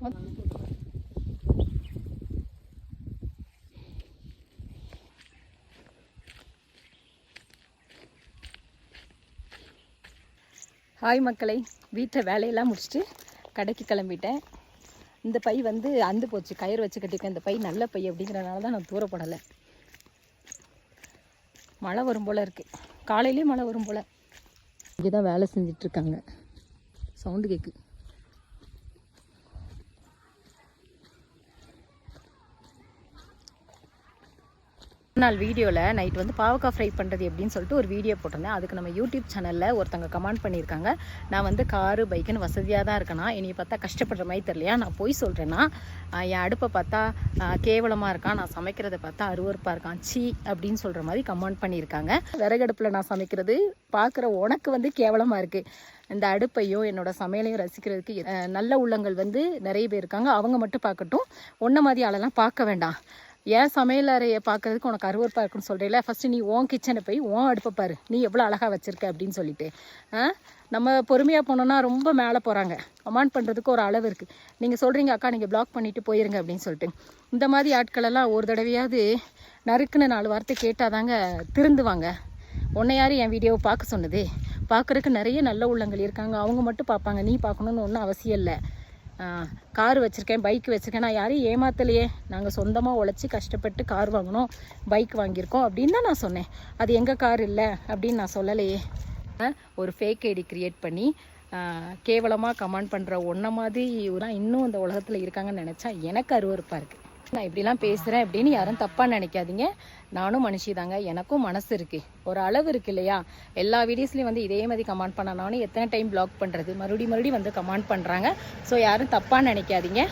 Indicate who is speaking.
Speaker 1: Hi மக்களை வீட்டில் வேலையெல்லாம் முடிச்சுட்டு கடைக்கு கிளம்பிட்டேன். இந்த பை வந்து அந்து போச்சு கயிறு வச்சு கட்டிருக்கேன் இந்த பை நல்ல பை அப்படிங்கிறனால தான் நான் தூரப்படலை. மழை வரும் போல் இருக்குது காலையிலேயே மழை வரும் போல். இங்கே தான் வேலை செஞ்சிட்ருக்காங்க சவுண்டு கேட்குது நாள் வீடியோவில் நைட் வந்து பாவக்காய் ஃப்ரை பண்ணுறது எப்படின்னு சொல்லிட்டு ஒரு வீடியோ போட்டிருந்தேன். அதுக்கு நம்ம யூடியூப் சேனலில் ஒருத்தங்க கமெண்ட் பண்ணியிருக்காங்க. நான் வந்து காரு பைக்குன்னு வசதியாக தான் இருக்கேனா? இனி பார்த்தா கஷ்டப்படுற மாதிரி தெரியலையா? நான் போய் சொல்கிறேன்னா என் அடுப்பை பார்த்தா கேவலமாக இருக்கான். நான் சமைக்கிறத பார்த்தா அருவறுப்பாக இருக்கான். சீ அப்படின்னு சொல்கிற மாதிரி கமெண்ட் பண்ணியிருக்காங்க. விறகடுப்பில் நான் சமைக்கிறது பார்க்குற உனக்கு வந்து கேவலமாக இருக்குது இந்த அடுப்பையும் என்னோட சமையலையும் ரசிக்கிறதுக்கு நல்ல உள்ளங்கள் வந்து நிறைய பேர் இருக்காங்க. அவங்க மட்டும் பார்க்கட்டும். ஒன்றை மாதிரி ஆளெல்லாம் பார்க்க வேண்டாம். ஏன் சமையல் அறையை பார்க்கறதுக்கு உனக்கு அருவருப்பாக இருக்குன்னு சொல்கிறீங்களா ஃபஸ்ட்டு நீ ஓன் கிச்சனை போய் ஓன் அடுப்பை பாரு. நீ எவ்வளோ அழகாக வச்சுருக்க அப்படின்னு சொல்லிட்டு. ஆ? நம்ம பொறுமையாக போனோம்னா ரொம்ப மேலே போகிறாங்க கமாண்ட் பண்ணுறதுக்கு ஒரு அளவு இருக்குது நீங்கள் சொல்கிறீங்க அக்கா நீங்கள் பிளாக் பண்ணிவிட்டு போயிருங்க அப்படின்னு சொல்லிட்டு. இந்த மாதிரி ஆட்களெல்லாம் ஒரு தடவையாவது நறுக்குன்னு நாலு வார்த்தை கேட்டால் தாங்க திருந்துவாங்க. உன்னை யார் என் வீடியோவை பார்க்க சொன்னது? பார்க்குறதுக்கு நிறைய நல்ல உள்ளங்கள் இருக்காங்க. அவங்க மட்டும் பார்ப்பாங்க. நீ பார்க்கணுன்னு ஒன்றும் அவசியம் இல்லை. கார் வச்சுருக்கேன் பைக் வச்சுருக்கேன். நான் யாரையும் ஏமாத்தலையே. நாங்கள் சொந்தமாக உழைச்சி கஷ்டப்பட்டு கார் வாங்கினோம் பைக் வாங்கியிருக்கோம் அப்படின்னு தான் நான் சொன்னேன். அது எங்கள் கார் இல்லை அப்படின்னு நான் சொல்லலையே. ஆ, ஒரு ஃபேக் ஐடி க்ரியேட் பண்ணி கேவலமாக கமெண்ட் பண்ணுற ஒன்றை மாதிரி தான் இன்னும் இந்த உலகத்தில் இருக்காங்கன்னு நினச்சா எனக்கு அருவருப்பாக இருக்குது நான் இப்படிலாம் பேசுகிறேன் அப்படின்னு யாரும் தப்பாக நினைக்காதீங்க. நானும் மனுஷி தாங்க. எனக்கும் மனசு இருக்குது ஒரு அளவு இருக்கு இல்லையா? எல்லா வீடியோஸ்லையும் வந்து இதே மாதிரி கமெண்ட் பண்ண எத்தனை டைம் பிளாக் பண்ணுறது மறுபடியும் மறுபடியும் வந்து கமெண்ட் பண்ணுறாங்க ஸோ யாரும் தப்பாக நினைக்காதீங்க.